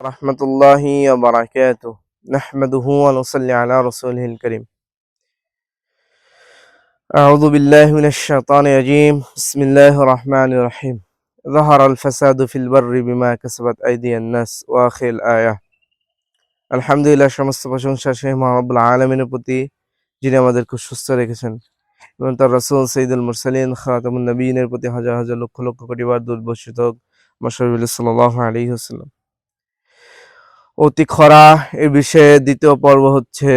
ورحمة الله وبركاته نحمده ونصلي على رسوله الكريم أعوذ بالله من الشيطان الرجيم بسم الله الرحمن الرحيم ظهر الفساد في البر بما كسبت أيدي الناس وآخر الآية আলহামদুলিল্লাহ সমস্ত প্রশংসা শেখ মহাবুল আলমিনের প্রতি যিনি আমাদেরকে সুস্থ রেখেছেন এবং তার রসুল সঈদুল মুরসালিন খাতামুন নবীনের প্রতি হাজার হাজার লক্ষ লক্ষ কোটি বার দুর্বর্ষিত মশরুল সাল্লাহ আলী হাসাল্লাম অতি খরা। এর বিষয়ে দ্বিতীয় পর্ব হচ্ছে,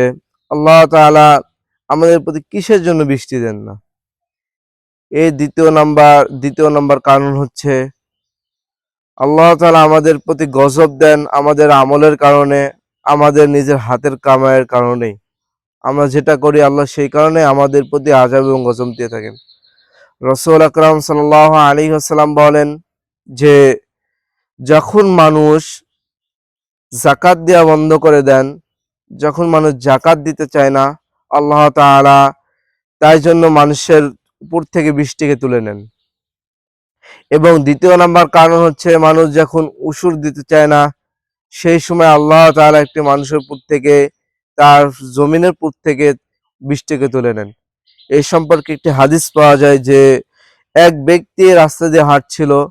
আল্লাহ তাআলা আমাদের প্রতি কিসের জন্য বৃষ্টি দেন না? এই দ্বিতীয় নাম্বার দ্বিতীয় নাম্বার কারণ হচ্ছে, আল্লাহ তালা আমাদের প্রতি গজব দেন আমাদের আমলের কারণে, আমাদের নিজের হাতের কামাইয়ের কারণেই আমরা যেটা করি আল্লাহ সেই কারণে আমাদের প্রতি আজাব এবং গজব দিয়ে থাকেন। রসুল আকরাম সাল আলী আসসালাম বলেন যে, যখন মানুষ জাকাত দেওয়া বন্ধ করে দেন। যখন মানুষ জাকাত দিতে চায় না, আল্লাহ তাআলা তাই জন্য মানুষের উপর থেকে বৃষ্টিকে তুলে নেন। এবং দ্বিতীয় নাম্বার কারণ হচ্ছে মানুষ যখন উসুর দিতে চায় না, সেই সময় আল্লাহ তাআলা একটি মানুষের উপর থেকে, তার জমিনের উপর থেকে বৃষ্টিকে তুলে নেন। এই সম্পর্কে একটি হাদিস পাওয়া যায় যে, এক ব্যক্তি রাস্তা দিয়ে হাঁটছিল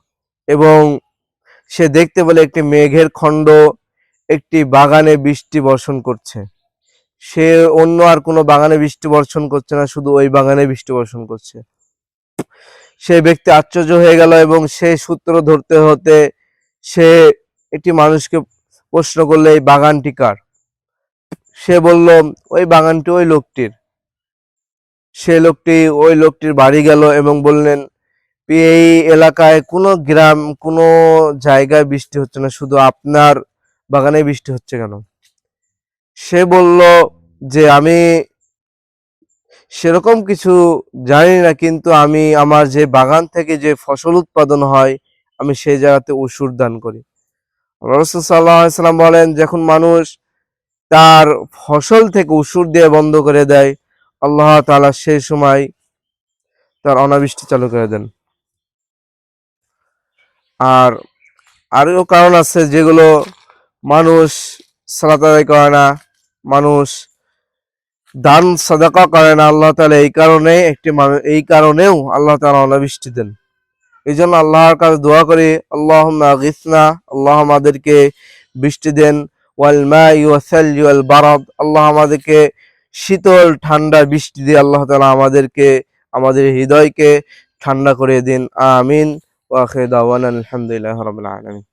এবং সে দেখতে বলে একটি মেঘের খণ্ড একটি বাগানে বৃষ্টি বর্ষণ করছে। সে অন্য আর কোনো বাগানে বৃষ্টি বর্ষণ করছে না, শুধু ওই বাগানে বৃষ্টি বর্ষণ করছে। সে ব্যক্তি আশ্চর্য হয়ে গেল এবং সে সূত্র ধরতে হতে সে একটি মানুষকে প্রশ্ন করলে, এই বাগানটি কার? সে বলল, ওই বাগানটি ওই লোকটির। সে লোকটি, ওই লোকটির বাড়ি গেল এবং বললেন, এই এলাকায় কোনো গ্রাম, কোনো জায়গায় বৃষ্টি হচ্ছে না, শুধু আপনার বাগানে বৃষ্টি হচ্ছে কেন? সে বলল যে আমি সেরকম কিছু জানি না, কিন্তু আমি আমার যে বাগান থেকে যে ফসল উৎপাদন হয়, আমি সেই জায়গাতে ওষুধ দান করি। রসুল বলেন, যখন মানুষ তার ফসল থেকে ওষুধ দিয়ে বন্ধ করে দেয়, আল্লাহ তাআলা সেই সময় তার অনাবৃষ্টি চালু করে দেন। আর আরও কারণ আছে যেগুলো মানুষ সালাত করে না, মানুষ দান সাদাকা করে না, আল্লাহ তাআলা এই কারণে একটি মানুষ এই কারণেও আল্লাহ তালা অনাবৃষ্টি দেন। এই জন্য আল্লাহর কাছে দোয়া করি আল্লাহ গিসনা, আল্লাহ আমাদেরকে বৃষ্টি দেন, ওয়াল মা ইউসাল ওয়াল বারাদ, আল্লাহ আমাদেরকে শীতল, ঠান্ডা বৃষ্টি দিয়ে আল্লাহ তাআলা আমাদেরকে, আমাদের হৃদয়কে ঠান্ডা করে দিন। আমিন। ওয়া আখির দাওয়ানা আলহামদুলিল্লাহি আলামিন।